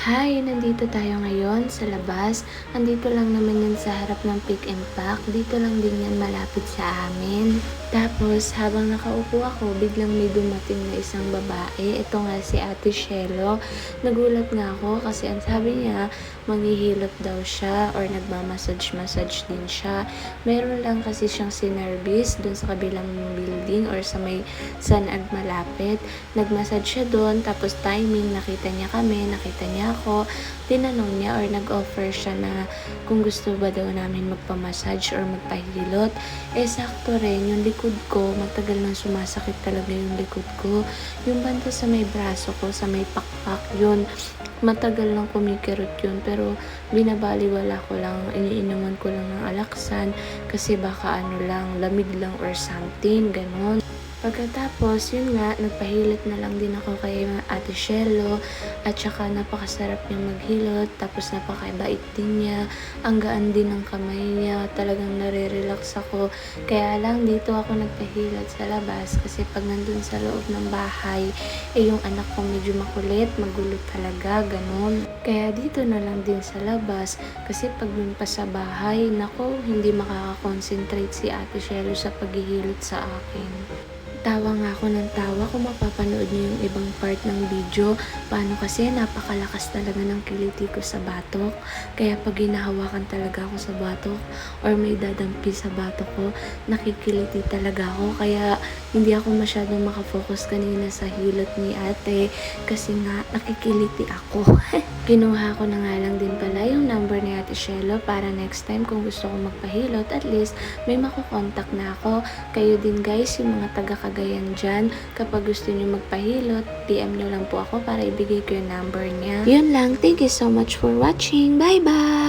Hi! Nandito tayo ngayon sa labas. Andito lang naman yan sa harap ng pick and pack. Dito lang din yan malapit sa amin. Tapos, habang nakaupo ako, biglang may dumating na isang babae. Ito nga si Ate Shelo. Nagulat nga ako kasi ang sabi niya, manghihilot daw siya or nagmamassage-massage din siya. Meron lang kasi siyang sinervice dun sa kabilang building or sa may sanag malapit. Nagmassage siya doon, tapos timing, nakita niya kami, nakita niya ako, tinanong niya or nag-offer siya na kung gusto ba daw namin magpamassage or magpahilot. Eh, sakto rin, yung likod ko, matagal nang sumasakit talaga yung likod ko. Yung banda sa may braso ko, sa may pakpak, yun, matagal lang kumikirot yun. Pero, binabaliwala ko lang, iniinuman ko lang ng alaksan kasi baka ano lang, lamig lang or something, ganon. Pagkatapos, yun nga, nagpahilit na lang din ako kay Ate Shelo at saka napakasarap niyang maghilot tapos napakabait din niya. Ang gaan din ng kamay niya, talagang nare-relax ako. Kaya lang dito ako nagpahilot sa labas kasi pag nandun sa loob ng bahay, eh yung anak ko medyo makulit, magulo talaga, ganun. Kaya dito na lang din sa labas kasi pag dun pa sa bahay, nako, hindi makakakonsentrate si Ate Shelo sa paghihilot sa akin. Tawa nga ako ng tawa kung mapapanood niyo yung ibang part ng video. Paano kasi napakalakas talaga ng kiliti ko sa batok. Kaya pag hinahawakan talaga ako sa batok or may dadampi sa batok ko, nakikiliti talaga ako. Kaya hindi ako masyadong makafocus kanina sa hilot ni ate kasi nga nakikiliti ako. Kinuha ko na nga lang din pala yung number ni Ate Shelo para next time kung gusto ko magpahilot, at least may makukontak na ako. Kayo din guys, yung mga taga Cagayan dyan, kapag gusto niyo magpahilot, PM nyo lang po ako para ibigay ko yung number niya. Yun lang, thank you so much for watching. Bye-bye!